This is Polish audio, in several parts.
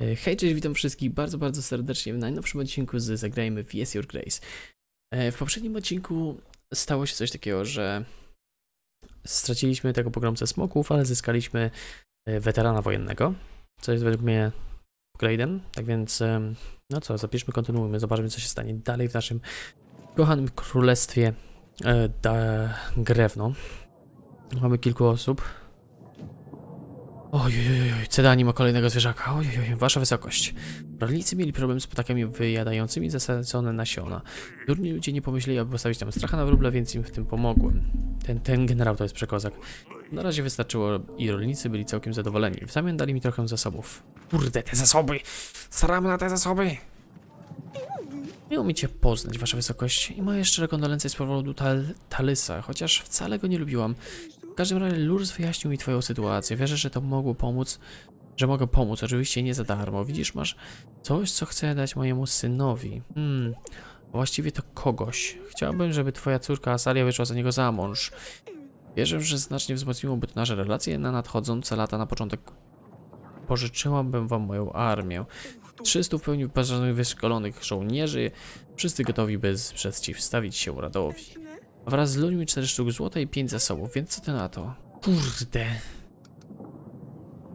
E, Hej, cześć, witam wszystkich bardzo, bardzo serdecznie w najnowszym odcinku z Zagrajmy w Yes Your Grace. E, W poprzednim odcinku stało się coś takiego, że straciliśmy tego pogromcę smoków, ale zyskaliśmy e, weterana wojennego, co jest według mnie upgrade'em. Tak więc, no co, zapiszmy, kontynuujmy, zobaczymy co się stanie dalej w naszym kochanym królestwie da, Grewno. Mamy kilku osób. Ojojoj, Cedani ma kolejnego zwierzaka. Ojojoj, wasza wysokość. Rolnicy mieli problem z ptakami wyjadającymi zasadzone nasiona. Durni ludzie nie pomyśleli, aby postawić tam stracha na wróble, więc im w tym pomogłem. Ten, ten generał to jest przekozak. Na razie wystarczyło i rolnicy byli całkiem zadowoleni. W zamian dali mi trochę zasobów. Kurde, te zasoby! Staram na te zasoby! Miło mi cię poznać, wasza wysokość. I moje szczere kondolencje z powodu tal Talysa, chociaż wcale go nie lubiłam. W każdym razie Lurs wyjaśnił mi twoją sytuację. Wierzę, że to mogło pomóc, że mogę pomóc. Oczywiście nie za darmo. Widzisz, masz coś, co chcę dać mojemu synowi. Hmm, właściwie to kogoś. Chciałbym, żeby twoja córka Asalia wyszła za niego za mąż. Wierzę, że znacznie wzmocniłoby to nasze relacje na nadchodzące lata. Na początek pożyczyłabym wam moją armię. 300 w pełni wyszkolonych żołnierzy, wszyscy gotowi, by przeciwstawić się Radowi. Wraz z ludźmi 4 sztuk złota i 5 zasobów, więc co ty na to? Kurde.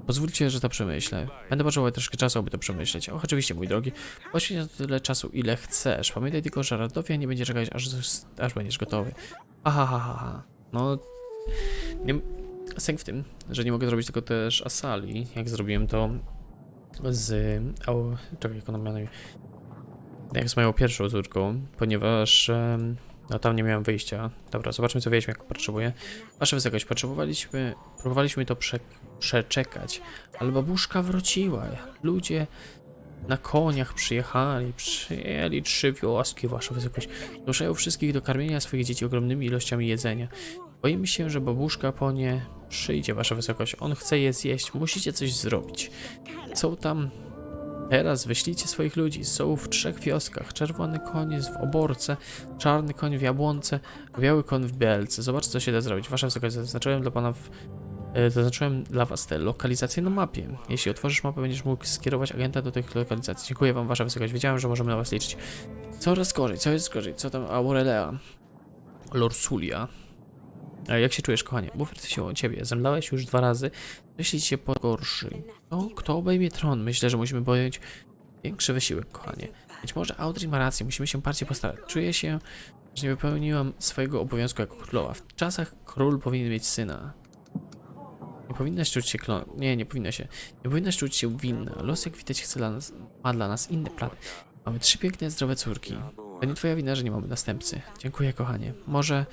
Pozwólcie, że to przemyślę. Będę potrzebował troszkę czasu, aby to przemyśleć. Och, oczywiście, mój drogi. Poświęć na tyle czasu, ile chcesz. Pamiętaj tylko, że Radowia nie będzie czekać, aż, aż będziesz gotowy. Aha, ha, ha, ha. No... Nie... Sęk w tym, że nie mogę zrobić tego też Asali, jak zrobiłem to z... Au, czekaj, jak ona miała? Jak z moją pierwszą córką, ponieważ... em, no tam nie miałem wyjścia. Dobra, zobaczmy co wieźmiak potrzebuje. Wasza wysokość, potrzebowaliśmy, próbowaliśmy to prze, przeczekać, ale babuszka wróciła. Ludzie na koniach przyjechali, przyjęli trzy wioski, wasza wysokość. Zmuszają wszystkich do karmienia swoich dzieci ogromnymi ilościami jedzenia. Boimy się, że babuszka po nie przyjdzie, wasza wysokość. On chce je zjeść, musicie coś zrobić. Są tam Teraz wyślijcie swoich ludzi. Są w trzech wioskach. Czerwony koń jest w oborce, czarny koń w jabłonce, biały koń w bielce. Zobaczcie, co się da zrobić. Wasza wysokość, zaznaczyłem dla pana w... e, Zaznaczyłem dla was te lokalizacje na mapie. Jeśli otworzysz mapę, będziesz mógł skierować agenta do tych lokalizacji. Dziękuję wam, wasza wysokość. Wiedziałem, że możemy na was liczyć. Coraz gorzej, co jest gorzej? Co tam Aurelea? Lorsulia. A jak się czujesz, kochanie? Mówię się o ciebie. Zemdlałeś już dwa razy. Jeśli się pogorszy, to kto obejmie tron? Myślę, że musimy podjąć większy wysiłek, kochanie. Być może Audrey ma rację, musimy się bardziej postarać. Czuję się, że nie wypełniłam swojego obowiązku jako królowa. W czasach król powinien mieć syna. Nie powinnaś czuć się klon... Nie, nie powinna się. Nie powinnaś czuć się winna. Los, jak widać, chce dla nas... ma dla nas inne plany. Mamy trzy piękne, zdrowe córki. To nie twoja wina, że nie mamy następcy. Dziękuję, kochanie. Może...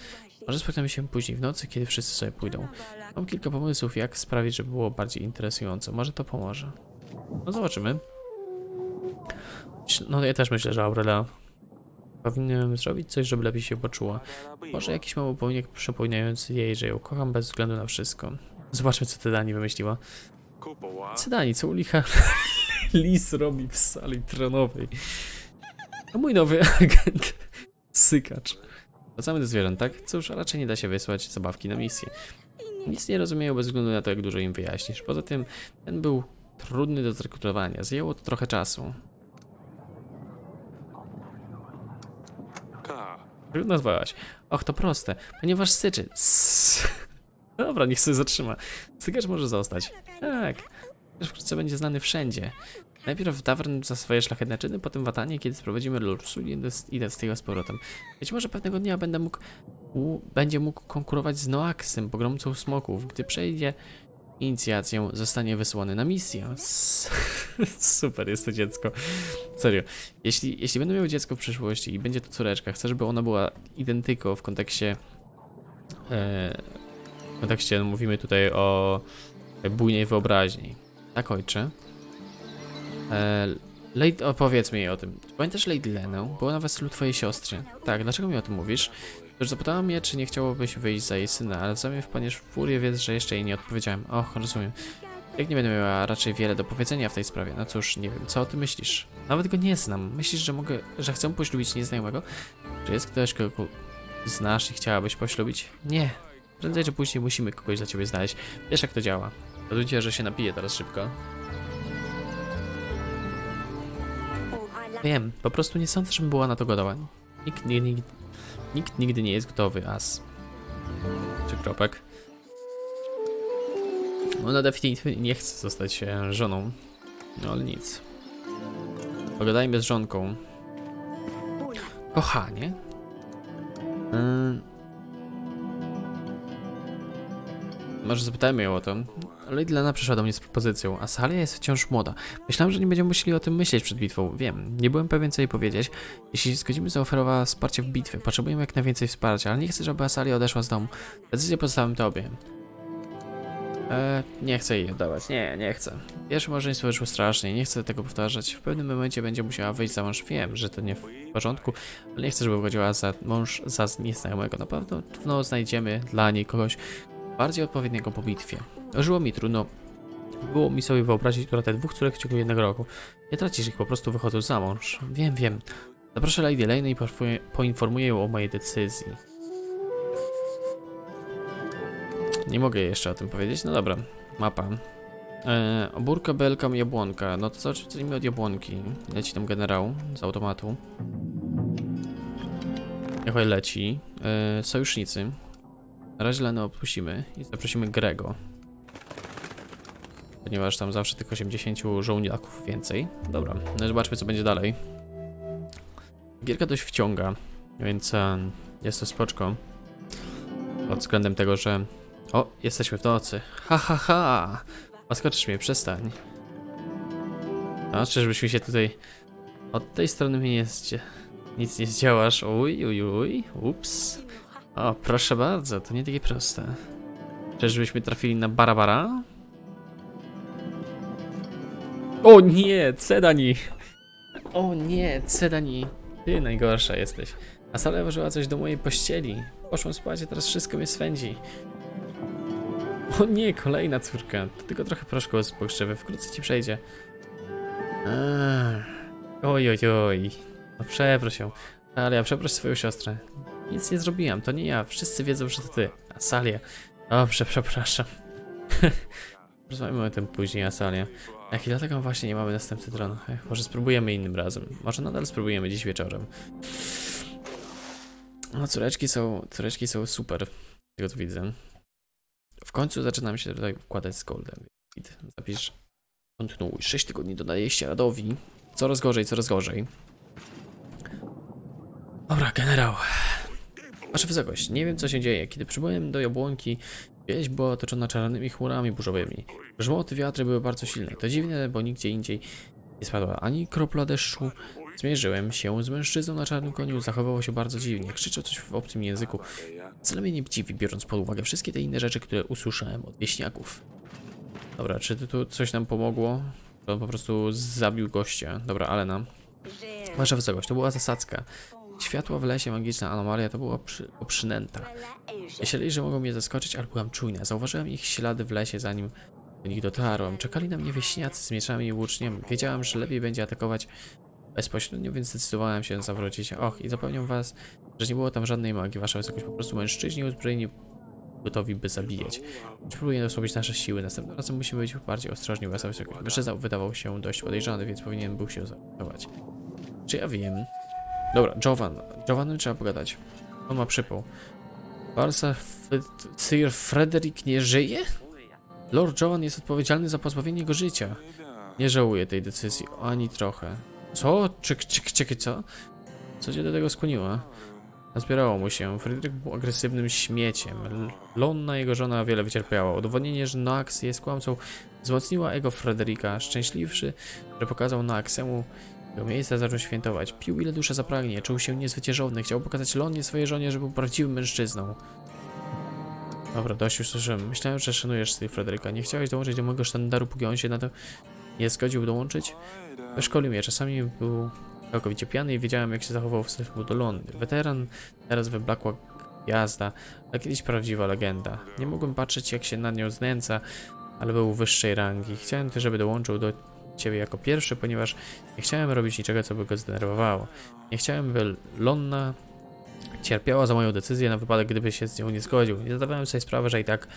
Może spotkamy się później w nocy, kiedy wszyscy sobie pójdą. Mam kilka pomysłów, jak sprawić, żeby było bardziej interesująco. Może to pomoże. No zobaczymy. No ja też myślę, że Aurelia powinienem zrobić coś, żeby lepiej się poczuła. Może jakiś mały pomnik przypominający jej, że ją kocham bez względu na wszystko. Zobaczmy, co Tedani wymyśliła. Tedani, co u licha Lis robi w sali tronowej? A mój nowy agent. Sykacz. Wracamy do zwierząt, tak? Cóż, raczej nie da się wysłać zabawki na misję. Nic nie rozumieją bez względu na to, jak dużo im wyjaśnisz. Poza tym, ten był trudny do zrekrutowania. Zjęło to trochę czasu. Jak nazwałaś? Och, to proste. Ponieważ syczy. Sss. Dobra, niech sobie zatrzyma. Stykacz może zostać. Tak. Też wkrótce będzie znany wszędzie. Najpierw w Davern za swoje szlachetne czyny, potem w Atanie, kiedy sprowadzimy Lursul i idę z- tego z powrotem. Być może pewnego dnia będę mógł, u, będzie mógł konkurować z Noaksem, pogromcą smoków. Gdy przejdzie inicjację, zostanie wysłany na misję. Super jest to dziecko. Serio. Jeśli, jeśli będę miał dziecko w przyszłości i będzie to córeczka, chcę, żeby ona była identyko w kontekście. E, w kontekście, no, mówimy tutaj o bujnej wyobraźni. Tak, ojcze. E, Lady, opowiedz mi jej o tym. Pamiętasz Lady Lenę? Była na weselu twojej siostry. Tak, dlaczego mi o tym mówisz? Już zapytała mnie, czy nie chciałobyś wyjść za jej syna, ale w zamian wpadniesz w furię, wiedz, że jeszcze jej nie odpowiedziałem. Och, rozumiem. Jak nie będę miała raczej wiele do powiedzenia w tej sprawie. No cóż, nie wiem, co o tym myślisz? Nawet go nie znam. Myślisz, że mogę, że chcę poślubić nieznajomego? Czy jest ktoś, kogo znasz i chciałabyś poślubić? Nie. Prędzej czy później musimy kogoś dla ciebie znaleźć. Wiesz jak to działa. Pozwólcie, że się napiję teraz szybko. Wiem, po prostu nie sądzę, żebym była na to gotowa. Nikt, nikt, nikt nigdy nie jest gotowy, as. Czy kropek. Ona definitywnie nie chce zostać e, żoną. No ale nic. Pogadajmy z żonką. Kochanie. Ym. Może zapytajmy ją o to. Leidlena przyszła do mnie z propozycją, a Salia jest wciąż młoda. Myślałem, że nie będziemy musieli o tym myśleć przed bitwą. Wiem, nie byłem pewien co jej powiedzieć. Jeśli zgodzimy, zaoferowała wsparcie w bitwie. Potrzebujemy jak najwięcej wsparcia, ale nie chcę, żeby Asalia odeszła z domu. Decyzję pozostawiam tobie. E, nie chcę jej oddawać. Nie, nie chcę. Pierwsze małżeństwo wyszło strasznie, nie chcę tego powtarzać. W pewnym momencie będzie musiała wyjść za mąż. Wiem, że to nie w porządku, ale nie chcę, żeby wychodziła za mąż za nieznajomego. Na pewno no, znajdziemy dla niej kogoś bardziej odpowiedniego po bitwie. Żyło mi trudno. Było mi sobie wyobrazić uratę dwóch córek w ciągu jednego roku. Nie tracisz ich, po prostu wychodzą za mąż. Wiem, wiem. Zaproszę Lady Lane i poinformuję- ją o mojej decyzji. Nie mogę jeszcze o tym powiedzieć. No dobra, mapa. E, obórka, belka, jabłonka. No to co, zacznijmy od jabłonki. Leci tam generał z automatu. Niechaj leci. E, sojusznicy. Na razie Lenę odpuścimy i zaprosimy Grego. Ponieważ tam zawsze tych 80 żołniaków więcej. Dobra, no zobaczmy co będzie dalej. Gierka dość wciąga, więc e, jest to spoczko. Pod względem tego, że... O, jesteśmy w nocy. Ha, ha, ha! Łaskoczysz mnie, przestań. A, czyżbyś mi się tutaj... Od tej strony mi nie. Nic nie zdziałasz. Uj, uj, uj. Ups. O, proszę bardzo, to nie takie proste. Czyżbyśmy trafili na Barabara? O nie, Cedani! O nie, Cedani! Ty najgorsza jesteś. A Sala włożyła coś do mojej pościeli. Poszłam spać, a teraz wszystko mnie swędzi. O nie, kolejna córka. To tylko trochę proszku z pokrzywy, wkrótce ci przejdzie. Oj, oj, oj. No przeproś ją. Ale ja przeproś swoją siostrę. Nic nie zrobiłam, to nie ja. Wszyscy wiedzą, że to ty. Asalia. Dobrze, przepraszam. Rozmawiamy o tym później, Asalia. Jak i dlatego właśnie nie mamy następcy tronu. Ech, może spróbujemy innym razem. Może nadal spróbujemy dziś wieczorem. No, córeczki są, córeczki są super. Tego co widzę. W końcu zaczynam się tutaj wkładać z Goldem. Zapisz. Kontynuuj. 6 tygodni do nadejścia Radowi. Coraz gorzej, coraz gorzej. Dobra, generał. Wasza wysokość, nie wiem co się dzieje. Kiedy przybyłem do Jabłonki, wieś była otoczona czarnymi chmurami burzowymi. Grzmoty wiatry były bardzo silne. To dziwne, bo nigdzie indziej nie spadła ani kropla deszczu. Zmierzyłem się z mężczyzną na czarnym koniu, zachowywał się bardzo dziwnie, krzyczał coś w obcym języku. Wcale mnie nie dziwi, biorąc pod uwagę wszystkie te inne rzeczy, które usłyszałem od wieśniaków. Dobra, czy tu coś nam pomogło? To on po prostu zabił gościa. Dobra, Alena. Wasza wysokość, to była zasadzka. Światła w lesie, magiczna anomalia, to była przy, przynęta. Myśleli, że mogą mnie zaskoczyć, ale byłam czujna. Zauważyłem ich ślady w lesie, zanim do nich dotarłem. Czekali na mnie wieśniacy z mieczami i włóczniami. Wiedziałem, że lepiej będzie atakować bezpośrednio, więc zdecydowałem się zawrócić. Och, i zapewniam was, że nie było tam żadnej magii. Wasza wysokość, po prostu mężczyźni uzbrojeni gotowi, by zabijać. Spróbuję osłabić nasze siły. Następnym razem musimy być bardziej ostrożni. Wasza wysokość. Mężczyzna wydawał się dość podejrzany, więc powinien był się zachować. Czy ja wiem? Dobra, Jovan. Jovanem trzeba pogadać. On ma przypał. Barsa F- Sir Frederick nie żyje? Lord Jovan jest odpowiedzialny za pozbawienie jego życia. Nie żałuję tej decyzji, ani trochę. Co? Czek, czek, czekaj, co? Co cię do tego skłoniło? Zbierało mu się. Frederick był agresywnym śmieciem. Lonna, jego żona, wiele wycierpiała. Udowodnienie, że Noax jest kłamcą, wzmocniła ego Frederika. Szczęśliwszy, że pokazał Noaxemu jego miejsce, zaczął świętować. Pił ile dusza zapragnie, czuł się niezwyciężony, chciał pokazać Lonnie swojej żonie, że był prawdziwym mężczyzną. Dobra, dość już słyszałem. Myślałem, że szanujesz styl Fredryka. Nie chciałeś dołączyć do mojego sztandaru, póki on się na to nie zgodził dołączyć? Szkolił mnie, czasami był całkowicie pijany i wiedziałem, jak się zachował w stosunku do Lonny. Weteran, teraz wyblakła gwiazda, a kiedyś prawdziwa legenda. Nie mogłem patrzeć, jak się nad nią znęca, ale był wyższej rangi. Chciałem też, żeby dołączył do ciebie jako pierwszy, ponieważ nie chciałem robić niczego, co by go zdenerwowało. Nie chciałem, by Lonna cierpiała za moją decyzję na wypadek, gdyby się z nią nie zgodził. Nie zdawałem sobie sprawy, że i tak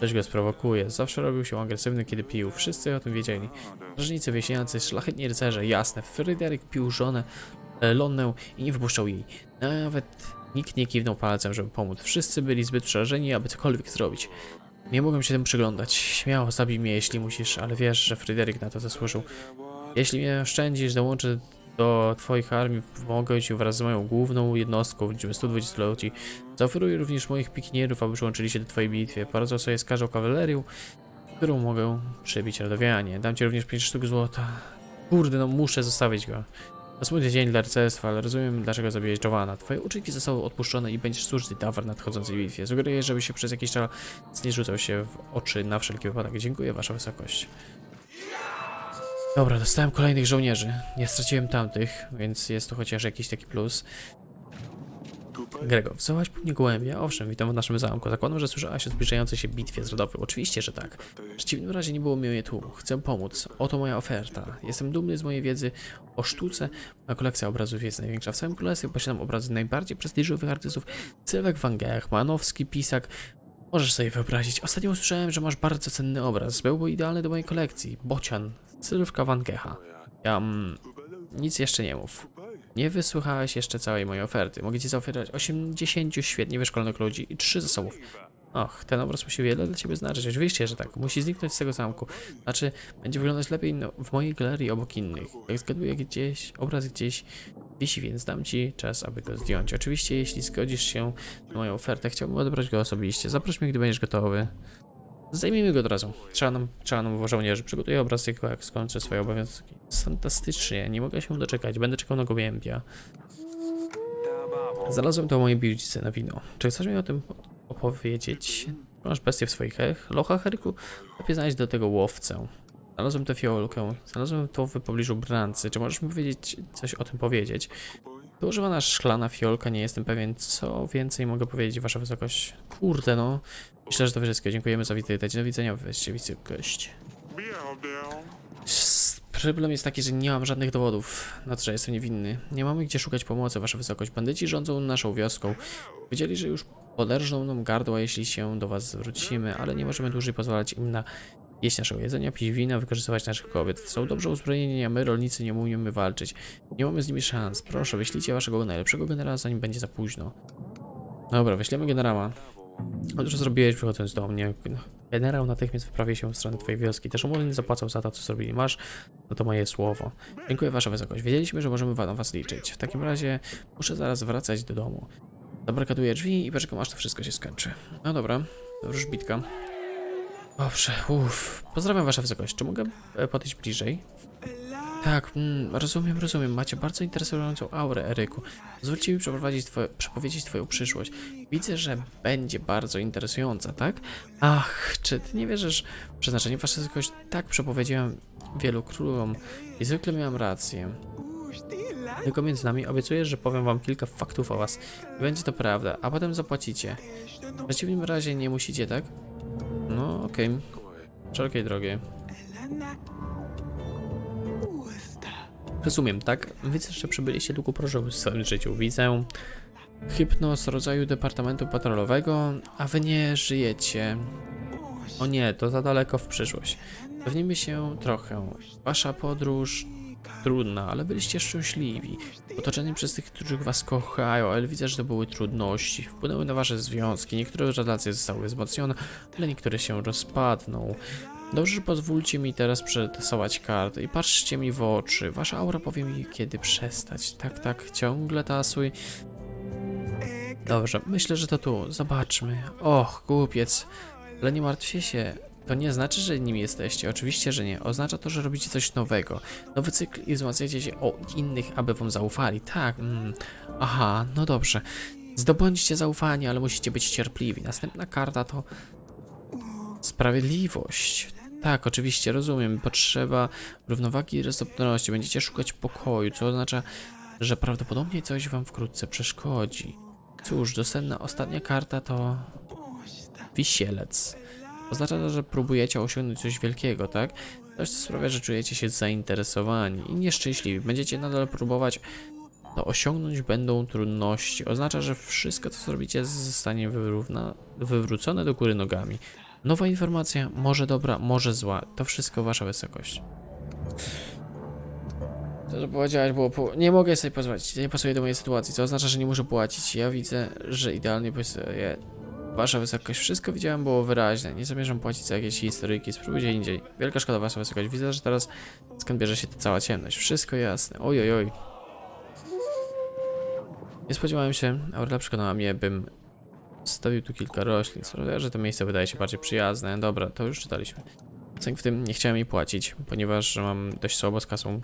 Ktoś go sprowokuje. Zawsze robił się agresywny, kiedy pił. Wszyscy o tym wiedzieli. Strażnicy, wieśniacy, szlachetni rycerze, jasne. Fryderyk pił żonę, e, Lonnę i nie wypuszczał jej. Nawet nikt nie kiwnął palcem, żeby pomóc. Wszyscy byli zbyt przerażeni, aby cokolwiek zrobić. Nie mogłem się temu przyglądać. Śmiało zabij mnie, jeśli musisz, ale wiesz, że Fryderyk na to zasłużył. Jeśli mnie oszczędzisz, dołączę do twoich armii, pomogę ci wraz z moją główną jednostką w liczbie 120 ludzi. Zaoferuję również moich pikinierów, aby przyłączyli się do twojej bitwie. Poradzę sobie z każdą kawalerią, którą mogę przebić radowianie. Dam ci również 5 sztuk złota. Kurde, no muszę zostawić go. Smutny dzień dla rycerstwa, ale rozumiem, dlaczego zabiłeś Jowana. Twoje uczynki zostały odpuszczone i będziesz służyć Dawar nadchodzącej bitwie. Sugeruję, żeby się przez jakiś czas nie rzucał się w oczy na wszelki wypadek. Dziękuję, wasza wysokość. Dobra, dostałem kolejnych żołnierzy. Nie straciłem tamtych, więc jest to chociaż jakiś taki plus. Grego, wzywałaś po mnie gołębia? Owszem, witam w naszym zamku. Zakładam, że słyszałaś o zbliżającej się bitwie z Rodowym. Oczywiście, że tak. W przeciwnym razie nie było mnie tu. Chcę pomóc. Oto moja oferta. Jestem dumny z mojej wiedzy o sztuce. Moja kolekcja obrazów jest największa w całym królestwie. Posiadam obrazy najbardziej prestiżowych artystów. Sylwek Van Manowski, Pisak. Możesz sobie wyobrazić. Ostatnio usłyszałem, że masz bardzo cenny obraz. Byłby idealny do mojej kolekcji. Bocian. Sylwka Van Gogha. Ja... Mm, nic jeszcze nie mów. Nie wysłuchałeś jeszcze całej mojej oferty. Mogę ci zaoferować 80 świetnie wyszkolonych ludzi i 3 zasobów. Och, ten obraz musi wiele dla ciebie znaczyć. Oczywiście, że tak. Musi zniknąć z tego zamku. Znaczy, będzie wyglądać lepiej no, w mojej galerii obok innych. Jak zgaduję gdzieś, obraz gdzieś wisi, więc dam ci czas, aby go zdjąć. Oczywiście, jeśli zgodzisz się na moją ofertę, chciałbym odebrać go osobiście. Zaproś mnie, gdy będziesz gotowy. Zdejmijmy go od razu. Trzeba nam, trzeba nam żołnierzy. Przygotuję obraz tylko jak skończę swoje obowiązki. Fantastycznie, nie mogę się doczekać. Będę czekał na gołębia. Znalazłem to mojej biurnicy na wino. Czy chcesz mi o tym opowiedzieć? Masz bestię w swoich lochach, Eryku? Lepiej znaleźć do tego łowcę. Znalazłem tę fiolkę. Znalazłem to w pobliżu brancy. Czy możesz mi powiedzieć, coś o tym powiedzieć? To używana szklana fiolka, nie jestem pewien, co więcej mogę powiedzieć, wasza wysokość. Kurde, no. Myślę, że to wszystko. Dziękujemy za wizytę. Do widzenia, weźcie wysokość. S- Problem jest taki, że nie mam żadnych dowodów na to, że jestem niewinny. Nie mamy gdzie szukać pomocy, wasza wysokość. Bandyci rządzą naszą wioską. Wiedzieli, że już poderżną nam gardła, jeśli się do was zwrócimy, ale nie możemy dłużej pozwalać im na jeść naszego jedzenia, pić wina, wykorzystywać naszych kobiet. Są dobrze uzbrojeni, a my, rolnicy, nie umiemy walczyć. Nie mamy z nimi szans. Proszę, wyślijcie waszego najlepszego generała, zanim będzie za późno. Dobra, wyślemy generała. Otóż zrobiłeś przychodząc do mnie. Generał natychmiast wyprawi się w stronę twojej wioski. Też umownie zapłacą za to, co zrobili. Masz, no to moje słowo. Dziękuję wasza wysokość. Wiedzieliśmy, że możemy na was liczyć. W takim razie muszę zaraz wracać do domu. Zabarkaduję drzwi i poczekam, aż to wszystko się skończy. No dobra, już bitka. Dobrze, uff. Pozdrawiam wasza wysokość. Czy mogę e, podejść bliżej? Tak, mm, rozumiem, rozumiem. Macie bardzo interesującą aurę, Eryku. Zwróćcie mi przeprowadzić twoje, przepowiedzieć twoją przyszłość. Widzę, że będzie bardzo interesująca, tak? Ach, czy ty nie wierzysz w przeznaczenie wysokość? Tak, przepowiedziałem wielu królom i zwykle miałem rację. Tylko między nami obiecuję, że powiem wam kilka faktów o was. Będzie to prawda, a potem zapłacicie. W przeciwnym razie nie musicie, tak? No, okej. Wszelkiej drogie. Rozumiem, tak? Widzę, że przybyliście długo proszę w swoim życiu. Widzę hypnos rodzaju departamentu patrolowego, a wy nie żyjecie. O nie, to za daleko w przyszłość. Pewnimy się trochę. Wasza podróż trudna, ale byliście szczęśliwi. Otoczeni przez tych, którzy was kochają, ale widzę, że to były trudności. Wpłynęły na wasze związki. Niektóre relacje zostały wzmocnione, ale niektóre się rozpadną. Dobrze, pozwólcie mi teraz przetasować karty i patrzcie mi w oczy. Wasza aura powie mi, kiedy przestać. Tak, tak, ciągle tasuj. Dobrze, myślę, że to tu. Zobaczmy. Och, głupiec. Ale nie martwcie się. To nie znaczy, że nim jesteście. Oczywiście, że nie. Oznacza to, że robicie coś nowego. Nowy cykl i wzmacniacie się o innych, aby wam zaufali. Tak. Mm. Aha, no dobrze. Zdobądźcie zaufanie, ale musicie być cierpliwi. Następna karta to Sprawiedliwość. Tak, oczywiście, rozumiem. Potrzeba równowagi i roztropności. Będziecie szukać pokoju, co oznacza, że prawdopodobnie coś wam wkrótce przeszkodzi. Cóż, dosenna ostatnia karta to wisielec. Oznacza to, że próbujecie osiągnąć coś wielkiego, tak? Coś, co sprawia, że czujecie się zainteresowani i nieszczęśliwi. Będziecie nadal próbować to osiągnąć będą trudności. Oznacza, że wszystko, co zrobicie, zostanie wywrócone do góry nogami. Nowa informacja, może dobra, może zła. To wszystko wasza wysokość. To, co powiedziałeś, było po... Nie mogę sobie pozwolić, nie pasuje do mojej sytuacji, co oznacza, że nie muszę płacić. Ja widzę, że idealnie pasuje. Wasza wysokość, wszystko widziałem było wyraźne. Nie zamierzam płacić za jakieś historyjki, spróbuj gdzie indziej. Wielka szkoda, wasza wysokość. Widzę, że teraz skąd bierze się ta cała ciemność. Wszystko jasne. Oj, oj, oj. Nie spodziewałem się, Aurela przekonała mnie, bym stawił tu kilka roślin. Że to miejsce wydaje się bardziej przyjazne. Dobra, to już czytaliśmy. Sęk w tym nie chciałem jej płacić, ponieważ mam dość słabo z kasą.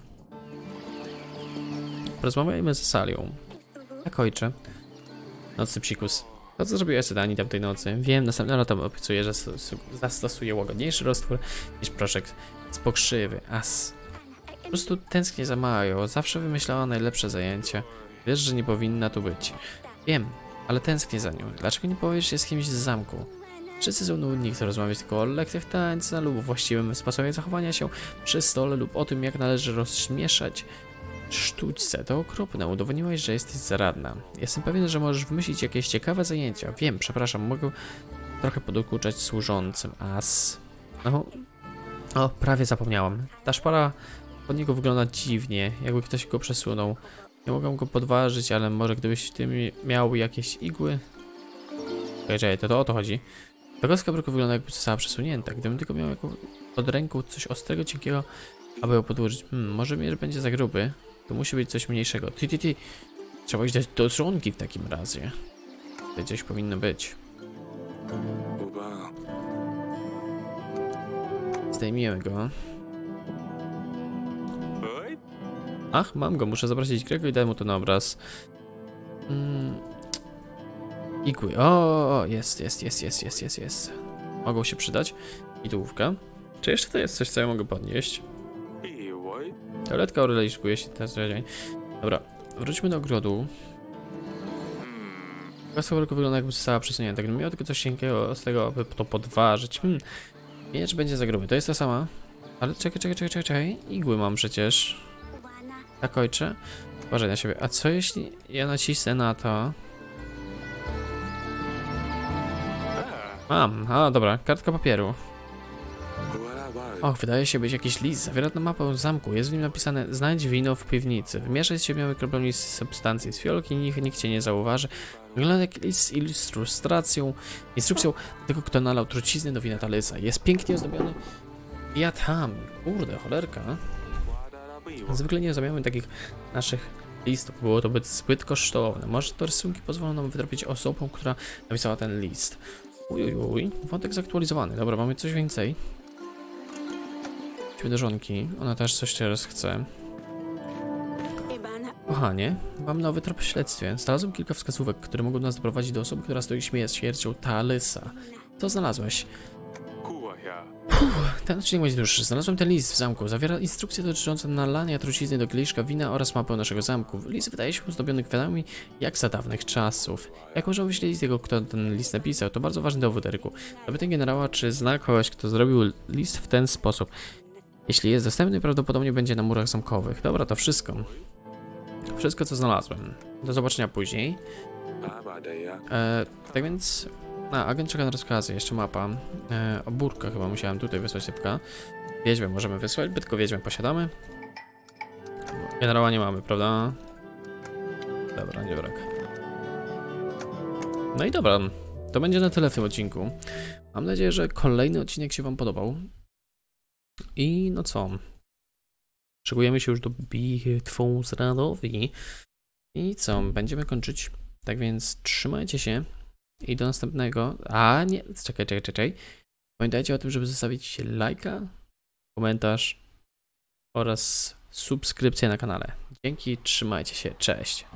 Porozmawiajmy z Salią. Jak ojcze. Nocny psikus. To co zrobiłeś Sedani tamtej nocy? Wiem, następne lata obiecuję, że stosu- zastosuję łagodniejszy roztwór niż proszek z pokrzywy. As. Po prostu tęsknię za Majo. Zawsze wymyślała najlepsze zajęcia. Wiesz, że nie powinna tu być. Wiem, ale tęsknię za nią. Dlaczego nie powiesz się z kimś z zamku? Wszyscy są nudni, chcą rozmawiać tylko o lekcjach tańca lub właściwym sposobie zachowania się przy stole lub o tym, jak należy rozśmieszać sztućce. To okropne. Udowodniłeś, że jesteś zaradna. Jestem pewien, że możesz wymyślić jakieś ciekawe zajęcia. Wiem, przepraszam, mogę trochę podokuczać służącym. As. No. O, prawie zapomniałam. Ta szpara od niego wygląda dziwnie, jakby ktoś go przesunął. Nie mogę go podważyć, ale może gdybyś ty mi- miał jakieś igły. Czekaj, to, to o to chodzi. Ta kostka bruku wygląda jakby została przesunięta. Gdybym tylko miał jako pod ręką coś ostrego, cienkiego, aby ją podłożyć. Hmm, może mierz będzie za gruby. To musi być coś mniejszego. Ty, ty, ty. Trzeba iść do, do trzonki w takim razie. To gdzieś powinno być. Zdejmijmy go. Ach, mam go, muszę zaprosić Grego i dać mu ten obraz. Mm. Igły. O, jest, jest, jest, jest, jest, jest, jest. Mogą się przydać. I tułówka. Czy jeszcze to jest coś, co ja mogę podnieść? I oj? Tabletka Aurelii szykuje się teraz dzień. Dobra, wróćmy do ogrodu. Kasa wygląda jakby została przesunięta. Gdybym miał tylko coś cienkiego z tego, aby to podważyć. Hmm. Miecz będzie za gruby. To jest ta sama. Ale czekaj, czekaj, czekaj, czekaj. Igły mam przecież. Tak ojcze. Uważaj na siebie. A co jeśli ja nacisnę na to? Mam. A, dobra. Kartka papieru. Och, wydaje się być jakiś list. Zawiera na mapę zamku. Jest w nim napisane znajdź wino w piwnicy. Wymieszać się miały kroplami substancji z fiolki, nikt, nikt cię nie zauważy. Wygląda jak list z ilustracją, instrukcją tego, kto nalał trucizny do wina. Jest pięknie ozdobiony. Ja tam. Kurde, cholerka. Zwykle nie zamawiamy takich naszych listów. Było to być zbyt kosztowne. Może te rysunki pozwolą nam wytropić osobą, która napisała ten list. Uj, uj, uj. Wątek zaktualizowany. Dobra, mamy coś więcej. Idźmy do żonki. Ona też coś teraz chce. Kochanie, mam nowy trop w śledztwie. Znalazłem kilka wskazówek, które mogą nas doprowadzić do osoby, która stoi śmiercią Talysa. Co znalazłeś? Ten odcinek będzie dłuższy. Znalazłem ten list w zamku. Zawiera instrukcje dotyczące nalania trucizny do kieliszka wina oraz mapę naszego zamku. List wydaje się ozdobiony kwiatami jak za dawnych czasów. Jak możemy wyśledzić tego, kto ten list napisał? To bardzo ważny dowód, Eryku. Zapytaj generała, czy zna kogoś, kto zrobił list w ten sposób. Jeśli jest dostępny, prawdopodobnie będzie na murach zamkowych. Dobra, to wszystko. Wszystko, co znalazłem. Do zobaczenia później. E, tak więc. A, agent czeka na rozkazy, jeszcze mapa. E, obórka chyba musiałem tutaj wysłać szybka. Wiedźmę możemy wysłać, by tylko posiadamy. Generała nie mamy, prawda? Dobra, nie brak. No i dobra, to będzie na tyle w tym odcinku. Mam nadzieję, że kolejny odcinek się Wam podobał. I no co? Szykujemy się już do bitwą z Radowi. I co? Będziemy kończyć. Tak więc trzymajcie się i do następnego. A nie, czekaj, czekaj, czekaj. Pamiętajcie o tym, żeby zostawić lajka, komentarz oraz subskrypcję na kanale. Dzięki, trzymajcie się, cześć.